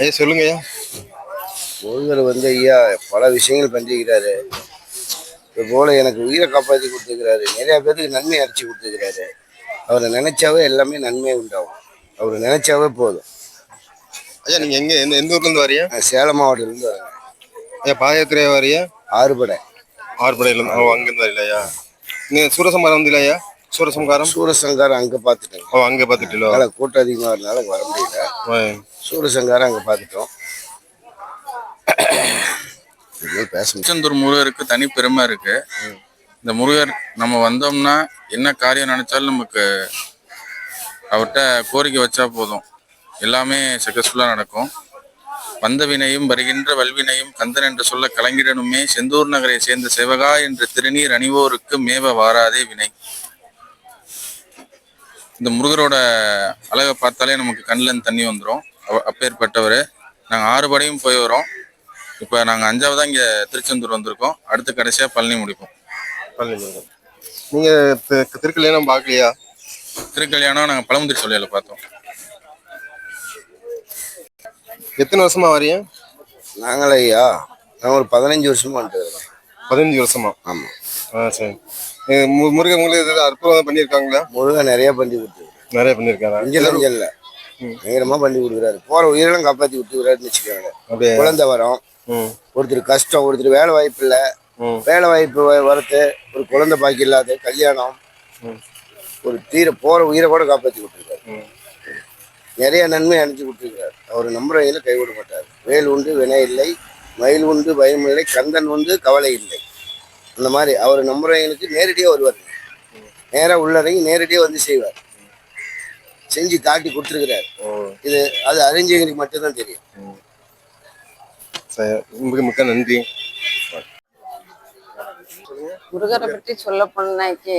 ஐயா சொல்லுங்க ஐயா. முருகர் வந்து ஐயா பல விஷயங்கள் பண்ணிக்கிறாரு இது போல எனக்கு உயிரை காப்பாற்றி கொடுத்துருக்கிறாரு. நிறைய பேருக்கு நன்மை அடிச்சு கொடுத்துருக்கிறாரு. அவரை நினைச்சாவே எல்லாமே நன்மை உண்டாகும். அவர் நினைச்சாவே போதும். ஐயா நீங்க எங்க எந்த எந்த ஊர்ல இருந்து வரியா சேலம் மாவட்டத்திலேருந்து வரேன். ஐயா பாதயாத்திரையா வரியா ஆறுபடை. ஆறுபடையில இருந்து. ஓ அங்க இருந்து வரல ஐயா? சூரசம்காரம்? சூரசங்காரம் அங்கே பார்த்துட்டேன் ஓ அங்க பாத்துட்டீங்களோ? அதனால் கூட்டம் அதிகமாக இருந்தால வர முடியல. சூரசங்காரம் அங்கே பார்த்துட்டோம் திருச்செந்தூர் முருகருக்கு தனி பெருமை இருக்கு. இந்த முருகர் நம்ம வந்தோம்னா என்ன காரியம் நினைச்சாலும் நமக்கு அவர்கிட்ட கோரிக்கை வச்சா போதும். எல்லாமே சக்சஸ்ஃபுல்லாக நடக்கும். வந்த வினையும் வருகின்ற வல்வினையும் கந்தன் என்று சொல்ல கலங்கிடனுமே செந்தூர் நகரை சேர்ந்த சிவகா என்ற திருநீர் அணிவோருக்கு மேவ வாராதே வினை. இந்த முருகரோட அழகை பார்த்தாலே நமக்கு கண்ணில் தண்ணி வந்துடும் அப்பேற்பட்டவர். நாங்கள் ஆறு படையும் போய் வரோம். இப்போ நாங்கள் அஞ்சாவதா இங்கே திருச்செந்தூர் வந்திருக்கோம். அடுத்து கடைசியாக பழனி முடிப்போம். பழனி முருகன். நீங்க தி- திருக்கல்யாணம் பார்க்கலையா? திருக்கல்யாணம் நாங்கள் பழமுதிர் சொல்லியில் பார்த்தோம். எத்தனை வருஷமா வரியா நாங்களே ஐயா. நான் ஒரு பதினஞ்சு வருஷமா வந்துட்டு இருக்கேன் பதினஞ்சு வருஷமா? ஆமாம் ஆ சரி. முருகன் உங்களுக்கு அற்புதம் பண்ணியிருக்காங்களா? முருகன் நிறைய பண்ணி கொடுத்துருக்காரு. நிறைய பண்ணியிருக்காரா? அஞ்சல் இல்லை. பயங்கரமாக பண்ணி கொடுக்குறாரு. போகிற உயிரெல்லாம் காப்பாற்றி கொடுத்துக்கிறாருன்னு வச்சுக்கோங்க அப்படியே? குழந்தை வரோம். ஒருத்தர் கஷ்டம் ஒருத்தர் வேலை வாய்ப்பு இல்லை. வேலை வாய்ப்பு வரத்து ஒரு குழந்தை பாக்கி இல்லாத கல்யாணம். ஒரு தீர போற உயிரை கூட காப்பாற்றி கொடுத்துருக்காரு. நிறைய நன்மை அனுப்பிச்சு கொடுத்துருக்காரு அவர் நம்புறவங்கள கைவிட மாட்டார். வேல் உண்டு வினை இல்லை. மயில் உண்டு பயம் இல்லை கந்தன் உண்டு கவலை இல்லை. அந்த மாதிரி அவர் நம்புறவங்களுக்கு நேரடியாக வருவார். நேராக உள்ளறங்கி நேரடியாக வந்து செய்வார். செஞ்சு காட்டி கொடுத்துருக்கிறார். இது அது அறிஞ்சவங்களுக்கு மட்டும்தான் தெரியும். மிக மிக்க நன்றி. முருகரை பற்றி சொல்ல போனாக்கி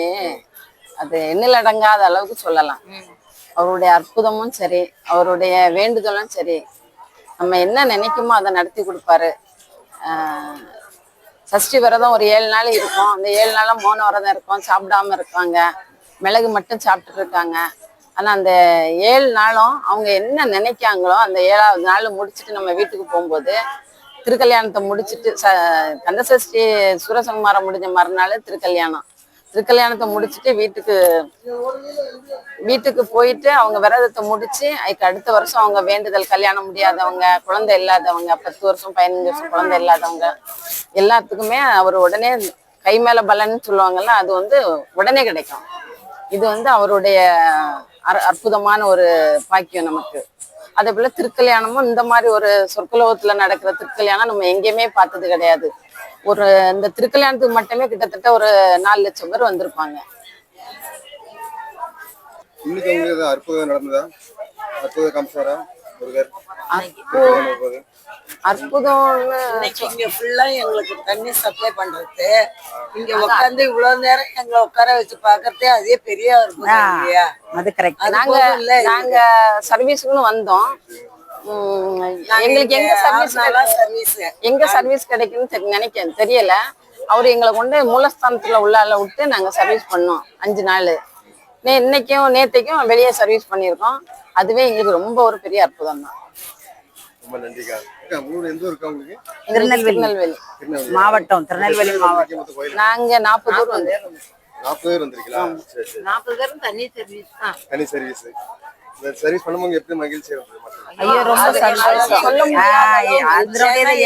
அது எண்ணில் அடங்காத அளவுக்கு சொல்லலாம். அவருடைய அற்புதமும் சரி அவருடைய வேண்டுதலும் சரி. நம்ம என்ன நினைக்குமோ அதை நடத்தி கொடுப்பாரு. ஆஹ் சஷ்டி விரதம் ஒரு ஏழு நாள் இருக்கும். அந்த ஏழு நாளும் மோன விரதம் இருக்கும். சாப்பிடாம இருக்காங்க. மிளகு மட்டும் சாப்பிட்டுட்டு இருக்காங்க. ஆனால் அந்த ஏழு நாளும் அவங்க என்ன நினைக்காங்களோ அந்த ஏழாவது நாள் முடிச்சுட்டு நம்ம வீட்டுக்கு போகும்போது திருக்கல்யாணத்தை முடிச்சுட்டு ச கந்தசஷ்டி சூரசம்மாரம் முடிஞ்ச மறுநாள் திருக்கல்யாணம். திருக்கல்யாணத்தை முடிச்சுட்டு வீட்டுக்கு வீட்டுக்கு போயிட்டு அவங்க விரதத்தை முடிச்சு அதுக்கு அடுத்த வருஷம் அவங்க வேண்டுதல் கல்யாணம் முடியாதவங்க குழந்தை இல்லாதவங்க பத்து வருஷம் பதினஞ்சு வருஷம் குழந்தை இல்லாதவங்க எல்லாத்துக்குமே அவர் உடனே கை மேல பலன்னு சொல்லுவாங்கல்ல அது வந்து உடனே கிடைக்கும். இது வந்து அவருடைய அற்- அற்புதமான ஒரு பாக்கியம் நமக்கு. அதே போல திருக்கல்யாணமும் இந்த மாதிரி ஒரு சொற்குலோகத்துல நடக்கிற திருக்கல்யாணம் நம்ம எங்கேயுமே பார்த்தது கிடையாது. ஒரு இந்த திருக்கல்யாணத்துக்கு மட்டுமே கிட்டத்தட்ட ஒரு நாலு லட்சம் பேர் வந்திருப்பாங்க. அற்புதம்னு இங்க ஃபுல்லா எங்களுக்கு தண்ணி சப்ளை பண்றது. இங்க உட்கார்ந்து இவ்வளவு நேரம் எங்களை உட்கார வச்சு பாக்குறதே அதே பெரிய அற்புதம் இல்லையா? அது கரெக்ட் நாங்க நாங்க சர்வீஸ்க்குன்னு வந்தோம். எங்களுக்கு எங்க சர்வீஸ் சர்வீஸ் எங்க சர்வீஸ் கிடைக்குன்னு தெரி- நினைக்க தெரியல. அவர் எங்களை கொண்டு மூலஸ்தானத்துல உள்ளால விட்டு நாங்க சர்வீஸ் பண்ணோம். அஞ்சு நாள். நே இன்னைக்கும் நேத்தைக்கும் வெளியே சர்வீஸ் பண்ணியிருக்கோம். அதுவே எங்களுக்கு ரொம்ப ஒரு பெரிய அற்புதம் தான். திருநெல்வேலி. மாவட்டம் திருநெல்வேலி மாவட்டம். நாங்க நாற்பது பேர் வந்து நாற்பது பேர் வந்திருக்கீங்களா? சரி சரி. நாற்பது பேரும் தண்ணி சர்வீஸ் தான். தனி சர்வீஸ் சர்வீஸ் பண்ணும்போது எப்படி மகிழ்ச்சி இருந்தது? மக்கள் ஐயோ ரொம்ப சந்தோஷம்.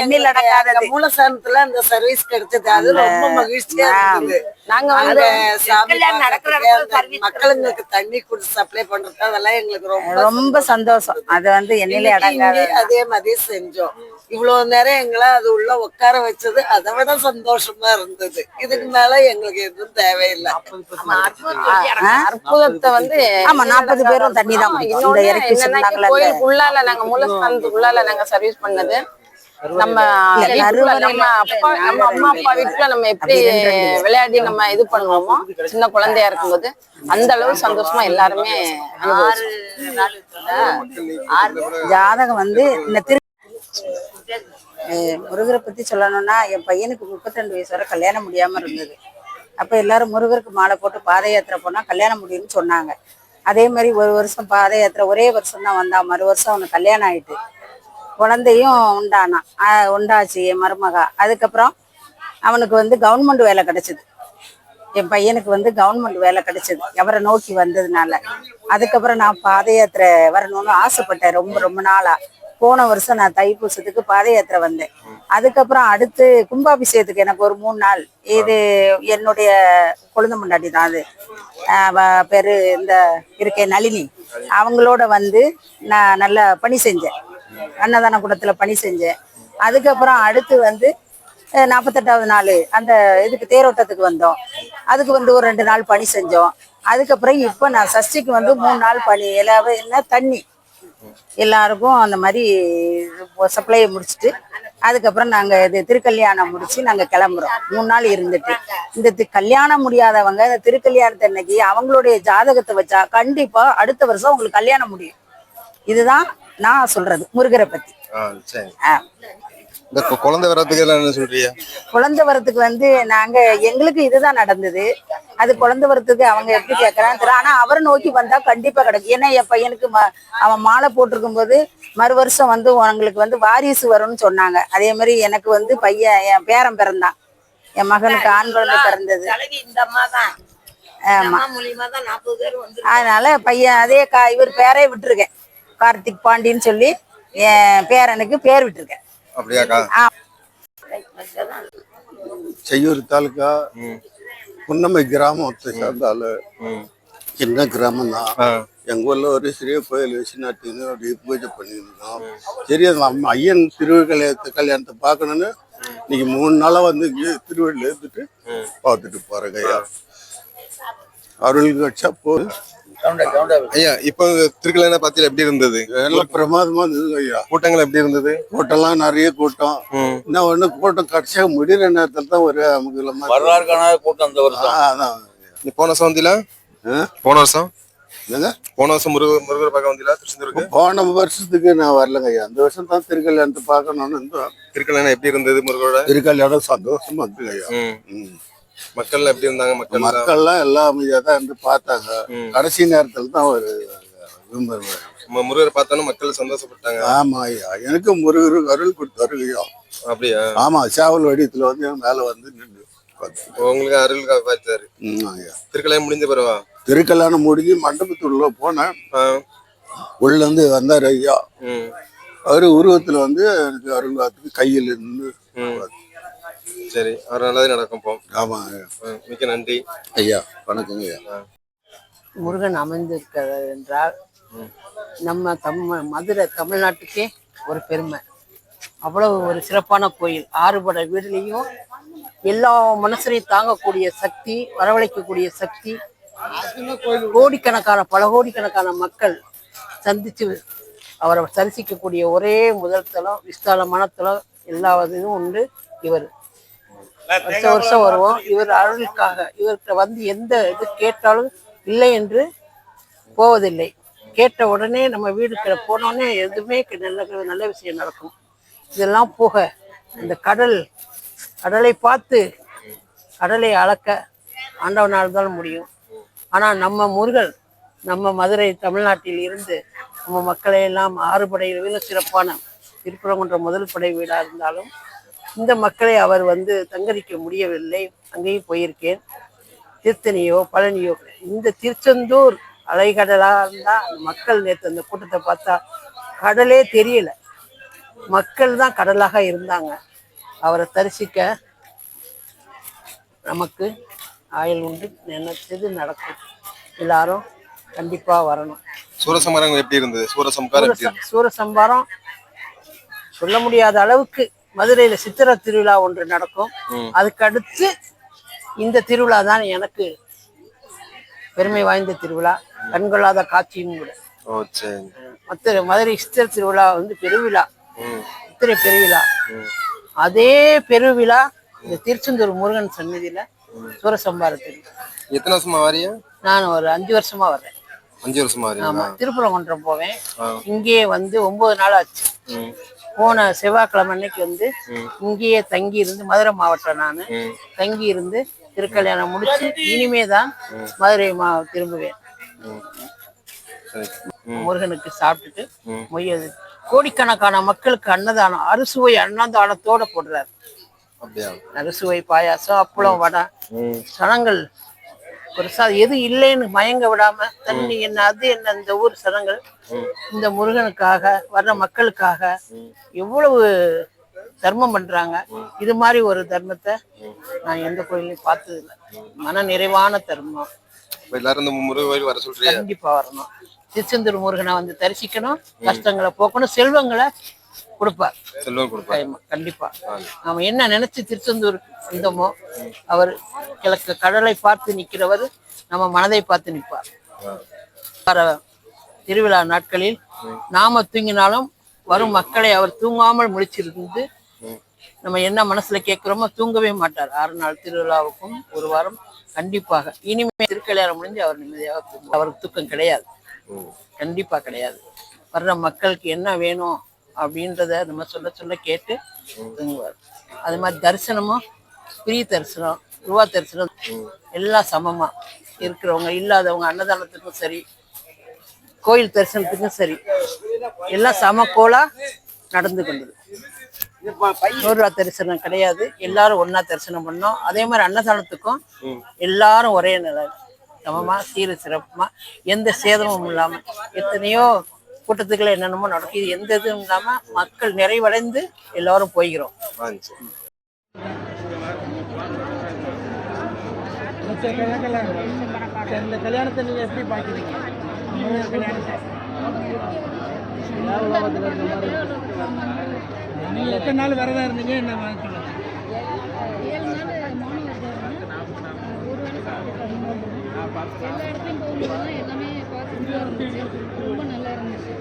எண்ணில் அடங்காதது. மூலஸ்தானத்துல அந்த சர்வீஸ் கிடைச்சது. அது ரொம்ப மகிழ்ச்சியா இருந்தது. நாங்க வந்து நடக்கிற மக்களுங்களுக்கு தண்ணி கொடுத்து சப்ளை பண்றது அதெல்லாம் எங்களுக்கு ரொம்ப ரொம்ப சந்தோஷம். அது வந்து எண்ணிலே அடங்காத அதே மாதிரி செஞ்சோம். இவ்வளவு நேரம் எங்களை அது உள்ள உட்கார வச்சது அதை விட சந்தோஷமா இருந்தது. இதுக்கு மேல எங்களுக்கு எதுவும் தேவையில்லை. அற்புதத்தை வந்து ஆமா, 40 பேரும் தண்ணி தான் இந்த இறக்கி என்னன்னா, சொன்னாங்கல்ல, கோயிலுக்குள்ளால நாங்க நாங்க சர்வீஸ் பண்ணது. நம்ம நம்ம அப்பா நம்ம அம்மா அப்பா வீட்டுல நம்ம எப்படி விளையாடி நம்ம இது பண்ணுவோமோ சின்ன குழந்தையா இருக்கும்போது அந்த அளவு சந்தோஷமா எல்லாருமே ஜாதகம் வந்து இந்த திரு முருகரை பத்தி சொல்லணும்னா என் பையனுக்கு முப்பத்திரெண்டு வயசு வரை கல்யாணம் முடியாம இருந்தது. அப்ப எல்லாரும் முருகருக்கு மாலை போட்டு பாத யாத்திரை போனா கல்யாணம் முடியும்னு சொன்னாங்க. அதே மாதிரி ஒரு வருஷம் பாத யாத்திரை ஒரே வருஷம் தான் வந்தான் மறு வருஷம் அவனுக்கு கல்யாணம் ஆயிட்டு. குழந்தையும் உண்டானா உண்டாச்சு என் மருமகா. அதுக்கப்புறம் அவனுக்கு வந்து கவர்மெண்ட் வேலை கிடைச்சது. என் பையனுக்கு வந்து கவர்மெண்ட் வேலை கிடைச்சது அவரை நோக்கி வந்ததுனால. அதுக்கப்புறம் நான் பாத யாத்திரை வரணும்னு ஆசைப்பட்டேன் ரொம்ப ரொம்ப நாளா. போன வருஷம் நான் தைப்பூசத்துக்கு பாத யாத்திரை வந்தேன். அதுக்கப்புறம் அடுத்து கும்பாபிஷேகத்துக்கு எனக்கு ஒரு மூணு நாள். இது என்னுடைய குழந்தை முன்னாடி தான் அது. பெரு பேரு இந்த இருக்கே நளினி. அவங்களோட வந்து நான் நல்லா பணி செஞ்சேன். அன்னதான குடத்துல பணி செஞ்சேன். அதுக்கப்புறம் அடுத்து வந்து நாற்பத்தெட்டாவது நாள் அந்த இதுக்கு தேரோட்டத்துக்கு வந்தோம். அதுக்கு வந்து ஒரு ரெண்டு நாள் பணி செஞ்சோம். அதுக்கப்புறம் இப்போ நான் சஷ்டிக்கு வந்து மூணு நாள் பணி. எல்லாமே என்ன தண்ணி. எல்லாருக்கும் அந்த மாதிரி சப்ளையை முடிச்சுட்டு அதுக்கப்புறம் நாங்கள் இது திருக்கல்யாணம் முடிச்சு நாங்கள் கிளம்புறோம். மூணு நாள் இருந்துட்டு. இந்த கல்யாணம் முடியாதவங்க இந்த திருக்கல்யாணத்தை அன்னைக்கு அவங்களுடைய ஜாதகத்தை வச்சா கண்டிப்பாக அடுத்த வருஷம் உங்களுக்கு கல்யாணம் முடியும். இதுதான் நான் சொல்றது முருகரை பத்தி. ஆ. இந்த குழந்தை வர்றதுக்கு எல்லாம் என்ன சொல்றியா குழந்தை வரத்துக்கு வந்து நாங்க எங்களுக்கு இதுதான் நடந்தது. அது குழந்தை வரத்துக்கு அவங்க எப்படி கேட்கறான்னு தெரியல. ஆனா அவரை நோக்கி வந்தா கண்டிப்பா கிடைக்கும். ஏன்னா என் பையனுக்கு ம- அவன் மாலை போட்டிருக்கும் போது மறு வருஷம் வந்து உங்களுக்கு வந்து வாரிசு வரும்னு சொன்னாங்க. அதே மாதிரி எனக்கு வந்து பையன் என் பேரன் பிறந்தான். என் மகனுக்கு ஆண் குழந்தை பிறந்தது. ஆமா. அதனால பையன் அதே கா இவர் பேரே விட்டுருக்கேன். கார்த்திக் பாண்டின்னு சொல்லி என் பேரனுக்கு பேர் விட்டுருக்கேன். அப்படியாக்கா செய்யூர் தாலுக்கா ம். புன்னமை கிராமத்தை சேர்ந்த ஆளு சின்ன கிராமம் தான் எங்க ஊர்ல ஒரு சிறிய கோயில் வச்சு நட்டுன்னு அப்படியே பூஜை பண்ணியிருந்தோம். சரி நம்ம ஐயன் திருவிக்கல்யாணத்தை கல்யாணத்தை பார்க்கணுன்னு இன்னைக்கு மூணு நாளா வந்து திருவள்ளில் இருந்துட்டு பார்த்துட்டு போறேங்க ஐயா. அருள் கட்சா போது ஐயா இப்போ திருக்கல்யாணம் பாத்தியில எப்படி இருந்தது? எல்லாம் பிரமாதமா இருந்தது ஐயா. கூட்டங்கள் எப்படி இருந்தது? கூட்டம்லாம் நிறைய கூட்டம். என்ன ஒண்ணு கூட்டம் கடைசியாக முடிகிற நேரத்தில் தான் ஒரு நமக்கு வரலாறு காணாத கூட்டம் இந்த வருஷம். அதான் நீ போன வருஷம் வந்தீங்களா? ஆ? போன வருஷம்? என்னங்க? போன வருஷம் முருக முருகர் பார்க்க வந்தீங்களா திருச்செந்தூருக்கு? போன வருஷத்துக்கு நான் வரலங்க ஐயா. அந்த வருஷம் தான் திருக்கல்யாணத்தை பார்க்கணும்னு இருந்தோம். திருக்கல்யாணம் எப்படி இருந்தது முருகரோட? திருக்கல்யாணம் சந்தோஷமா இருக்கு ஐயா. மக்கள் எப்படி இருந்தாங்க? மக்கள் மக்கள்லாம் எல்லாம் அமைதியா தான் இருந்து பார்த்தாங்க. கடைசி நேரத்துல தான் விரும்புறேன் மு- முருகரை பார்த்தாலும் மக்கள் சந்தோஷப்பட்டாங்க. ஆமா ஐயா. எனக்கு முருகர் அருள் கொடுத்தாரு ஐயா. அப்படியா? ஆமா சேவல் வடிவத்துல வந்து மேல வந்து நின்று. உங்களுக்கு அருள் ஐயா. திருக்கல்யாணம் முடிஞ்ச பிறவா? திருக்கல்யாணம் முடிஞ்சு மண்டபத்துள்ள போனேன். உள்ள இருந்து வந்தார் ஐயா. அவரு உருவத்துல வந்து எனக்கு அருள் பார்த்துட்டு கையில் இருந்து சரி அவர் நல்லதே நடக்கும் இப்போ. ஆமா ஐயா. ம், மிக்க நன்றி. ஐயா வணக்கங்க ஐயா. முருகன் அமைந்திருக்கிறது என்றால் நம்ம தமிழ் மதுரை தமிழ்நாட்டுக்கே ஒரு பெருமை. அவ்வளவு ஒரு சிறப்பான கோயில். ஆறுபடை வீடுலேயும் எல்லா மனசரையும் தாங்கக்கூடிய சக்தி வரவழைக்கக்கூடிய சக்தி கோடிக்கணக்கான பல கோடிக்கணக்கான மக்கள் சந்திச்சு அவரை தரிசிக்கக்கூடிய ஒரே முதல் தலம் விஸ்தாலமான தலம் எல்லா இதுவும் உண்டு இவர். வருஷம் வருஷம் வருவோம். இவர் அருளுக்காக இவர்கிட்ட வந்து எந்த இது கேட்டாலும் இல்லை என்று போவதில்லை. கேட்ட உடனே நம்ம வீடுக்கு போனோடனே எதுவுமே நல்ல நல்ல விஷயம் நடக்கும். இதெல்லாம் போக இந்த கடல் கடலை பார்த்து கடலை அளக்க ஆண்டவனால் தான் முடியும். ஆனால் நம்ம முருகன் நம்ம மதுரை தமிழ்நாட்டில் இருந்து நம்ம மக்களை எல்லாம் ஆறுபடை வீர சிறப்பான திருப்பரங்குன்ற முதல் படை வீடாக இருந்தாலும் இந்த மக்களை அவர் வந்து தங்கரிக்க முடியவில்லை. அங்கேயும் போயிருக்கேன். திருத்தணியோ பழனியோ இந்த திருச்செந்தூர் அலைக்கடலா இருந்தா அந்த மக்கள் நேற்று அந்த கூட்டத்தை பார்த்தா கடலே தெரியல. மக்கள் தான் கடலாக இருந்தாங்க. அவரை தரிசிக்க நமக்கு ஆயுள் உண்டு. நினைச்சது நடக்கும். எல்லாரும் கண்டிப்பா வரணும். சூரசமரம் எப்படி இருந்தது? சூரசம்காரம் சூரசம்பாரம் சொல்ல முடியாத அளவுக்கு மதுரையில சித்திரை திருவிழா ஒன்று நடக்கும். ம். அதுக்கு அடுத்து இந்த திருவிழா தான் எனக்கு பெருமை வாய்ந்த திருவிழா. கண்கொள்ளாத காட்சியும் கூட. மற்ற மதுரை சித்திரை திருவிழா வந்து பெருவிழா. சித்திரை பெருவிழா. அதே பெருவிழா இந்த திருச்செந்தூர் முருகன் சன்னதியில சூரசம்பாரத்தில். எத்தனை வருஷமா வாரியா நான் ஒரு அஞ்சு வருஷமா வர்றேன். அஞ்சு வருஷமா ஆமா வாரீங்களா திருப்பரங்குன்றம் போவேன். ஆ. இங்கேயே வந்து ஒன்பது நாள் ஆச்சு. போன செவ்வாய்க்கிழமை அன்னைக்கு வந்து. இங்கேயே தங்கி இருந்து மதுரை மாவட்டம் நான். தங்கி இருந்து திருக்கல்யாணம் முடிச்சு இனிமே தான் மதுரை மா திரும்புவேன். முருகனுக்கு சாப்பிட்டுட்டு ம். மொய் அது கோடிக்கணக்கான மக்களுக்கு அன்னதானம் அறுசுவை அன்னதானத்தோட போடுறாரு. அறுசுவை பாயாசம் அப்பளம் வடை சனங்கள் பிரசாதம் எது இல்லைன்னு மயங்க விடாம தண்ணி என்ன அது என்ன இந்த ஊர் சனங்கள் இந்த முருகனுக்காக வர்ற மக்களுக்காக எவ்வளவு தர்மம் பண்றாங்க. இது மாதிரி ஒரு தர்மத்தை நான் எந்த கோயிலையும் பார்த்தது இல்லை மன நிறைவான தர்மம். இப்ப எல்லாரும் இந்த முருகன் கோயில் வர சொல்றியா? கண்டிப்பா வரணும். திருச்செந்தூர் முருகனை வந்து தரிசிக்கணும் கஷ்டங்களை போக்கணும் செல்வங்களை கொடுப்பார். செல்வம் கொடுப்பாரு. கண்டிப்பா. நாம என்ன நினைச்சு திருச்செந்தூர் வந்தோமோ அவர் கிழக்கு கடலை பார்த்து நிக்கிறவர் நம்ம மனதை பார்த்து நிற்பார். வர திருவிழா நாட்களில் நாம தூங்கினாலும் வரும் மக்களை அவர் தூங்காமல் முழிச்சிருந்து நம்ம என்ன மனசுல கேட்கிறோமோ தூங்கவே மாட்டார். ஆறு நாள் திருவிழாவுக்கும் ஒரு வாரம் கண்டிப்பாக. இனிமே திருக்கல்யாணம் முடிஞ்சு அவர் நிம்மதியாக. அவருக்கு தூக்கம் கிடையாது. கண்டிப்பா கிடையாது. வர்ற மக்களுக்கு என்ன வேணும்? அப்படின்றத நம்ம சொல்ல சொல்ல கேட்டு தூங்குவார். அது மாதிரி தரிசனமும் பிரிய தரிசனம் ரூபா தரிசனம் எல்லாம் சமமா இருக்கிறவங்க இல்லாதவங்க அன்னதானத்துக்கும் சரி கோயில் தரிசனத்துக்கும் சரி எல்லாம் சமக்கோலாக நடந்து கொண்டது. நூறு தரிசனம் கிடையாது. எல்லாரும் ஒன்றா தரிசனம் பண்ணோம். அதே மாதிரி அன்னதானத்துக்கும் எல்லாரும் ஒரே நிலை. சமமா சீர சிறப்புமா எந்த சேதமும் இல்லாம எத்தனையோ கூட்டத்துக்கள் என்னென்னமோ நடக்குது எந்த இதுவும் இல்லாம மக்கள் நிறைவடைந்து எல்லாரும் போய்கிறோம். வாங்க இந்த கல்யாணத்தை நீங்க எப்படி பாக்குறீங்க. நீங்க எத்தனை நாள் விரதம் இருந்தீங்க என்ன சாப்பிட்டு எல்லா இடத்துலையும் போகும்போதெல்லாம் எல்லாமே இருந்துச்சு ரொம்ப நல்லா இருந்துச்சு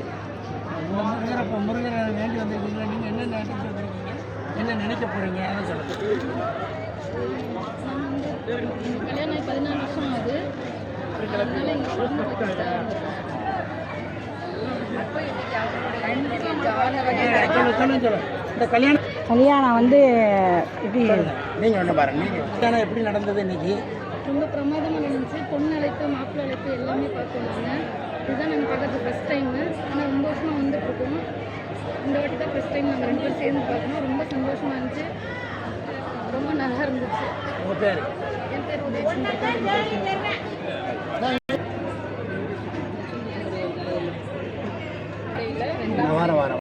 இந்த முருகரை இப்போ முருகரை வேண்டி வந்திருக்கீங்களா நீங்கள் என்ன நினைச்சிட்டு வந்திருக்கீங்க என்ன நினைக்க போறீங்க அதை சொல்லுங்க நான் வந்து எனக்கு கல்யாணம் ஆகி பதினாலு வருஷம் ஆகுது. இந்த கல்யாணம் கல்யாணம் வந்து இப்படி நீங்கள் ஒன்று பாருங்க. நீங்கள் கல்யாணம் எப்படி நடந்தது இன்னைக்கு? ரொம்ப பிரமாதமாக நடந்துச்சு. பொண்ணு அழைப்பு மாப்பிள்ளை அழைப்பு எல்லாமே பார்த்தோம் நாங்கள் இதுதான் நாங்கள் பார்க்கறது ஃபஸ்ட் டைமு ஆனால் ரொம்ப வருஷமாக வந்துட்டுருக்கோம். இந்த வாட்டி தான் ஃபஸ்ட் டைம் நாங்கள் ரெண்டு பேரும் சேர்ந்து பார்க்கணும். ரொம்ப சந்தோஷமாக இருந்துச்சு. ரொம்ப நல்லா இருந்துச்சு. என் பேர் உதயசந்திரன்